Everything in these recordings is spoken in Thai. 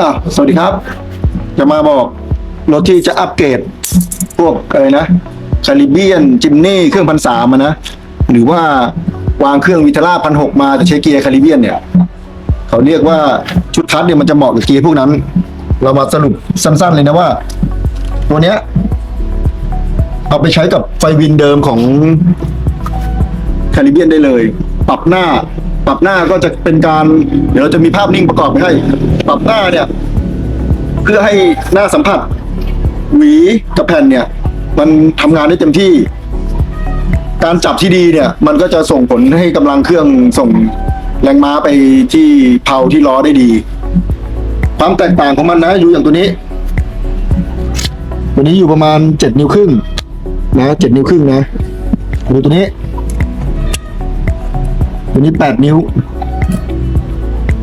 อะสวัสดีครับ จะมาบอกรถที่จะอัปเกรดพวกอะไรนะคาริเบียนจิมนี่เครื่องพันสามนะ หรือว่าวางเครื่องวิทาร่าพันหกมาแต่ใช้เกียร์คาริเบียนเนี่ยเขาเรียกว่าชุดคัสเนี่ยมันจะเหมาะกับเกียร์พวกนั้น เรามาสรุปสั้นๆเลยนะว่า ตัวเนี้ย เอาไปใช้กับไฟวินเดิมของคาริเบียนได้เลย ปรับหน้า ปรับหน้าก็จะเป็นการเดี๋ยวเราจะมีภาพนิ่งประกอบไปให้ ปรับหน้าเนี่ย เพื่อให้หน้าสัมผัส หวีกับแผ่นเนี่ย มันทำงานได้เต็มที่ การจับที่ดีเนี่ย มันก็จะส่งผลให้กำลังเครื่องส่งแรงม้าไปที่เพาที่ล้อได้ดี ความแตกต่างของมันนะอยู่อย่างตัวนี้ ตัวนี้อยู่ประมาณเจ็ดนิ้วครึ่งนะเจ็ดนิ้วครึ่งนะดูตัวนี้ ตัวนี้แปดนิ้ว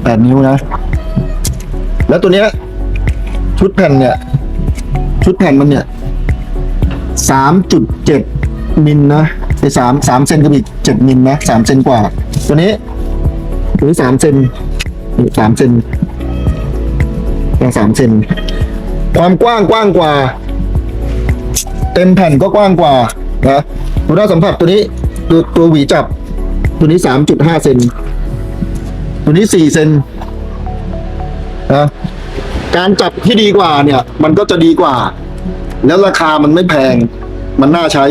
แปดนิ้วนะ แล้วตัวเนี้ย ชุดแผ่นเนี่ย ชุดแผ่นมันเนี่ยสามจุดเจ็ดมิลนะไอ้สามสามเซนกับอีกเจ็ดมิลนะสามเซนกว่า ตัวนี้ตัวนี้สามเซนสามเซนสามเซนความกว้างกว้างกว่า เต็มแผ่นก็กว้างกว่านะตัวด้าสัมผัสตัวนี้ตัวตัวหวีจับ ตัวนี้สามจุดห้าเซนตัวนี้สี่เซนนะการจับที่ดีกว่าเนี่ย มันก็จะดีกว่า แล้วราคามันไม่แพง มันน่าใช้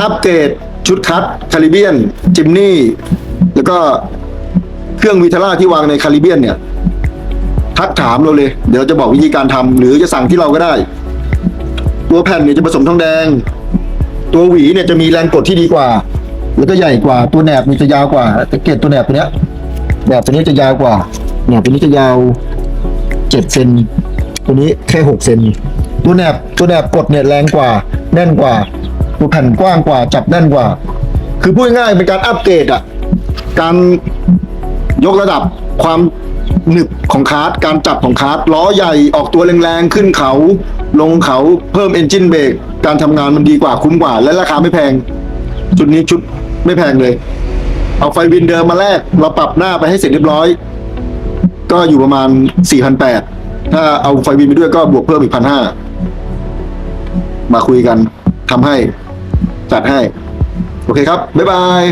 อัปเกรดชุดคัดคาริเบียน จิมนี่ แล้วก็เครื่องวิทาร่าที่วางในคาริเบียนเนี่ย ทักถามเราเลย เดี๋ยวจะบอกวิธีการทำหรือจะสั่งที่เราก็ได้ ตัวแผ่นเนี่ยจะผสมทองแดง ตัวหวีเนี่ยจะมีแรงกดที่ดีกว่า แล้วก็ใหญ่กว่าตัวแหนบมีจะยาวกว่าสังเกตตัวแหนบตัวเนี้ยแหนบตัวนี้จะยาวกว่าแหนบตัวนี้จะยาวเจ็ดเซนตัวนี้แค่หกเซนตัวแหนบตัวแหนบกดเนี่ยแรงกว่า แน่นกว่า ตัวแผ่นกว้างกว่า จับแน่นกว่า คือพูดง่ายเป็นการอัปเกรดอะการยกระดับความหนึบของคาร์ดการจับของคาร์ดล้อใหญ่ออกตัวแรงๆ ขึ้นเขา ลงเขาเพิ่มเอนจินเบรกการทำงานมันดีกว่าคุ้มกว่า และราคาไม่แพงชุดนี้ชุด ไม่แพงเลย เอาไฟวินเดิมมาแลกเราปรับหน้าไปให้เสร็จเรียบร้อย ก็อยู่ประมาณสี่พันแปดถ้าเอาไฟวินไปด้วยก็บวกเพิ่มอีกพันห้ามาคุยกันทำให้จัดให้ โอเคครับ บ๊ายบาย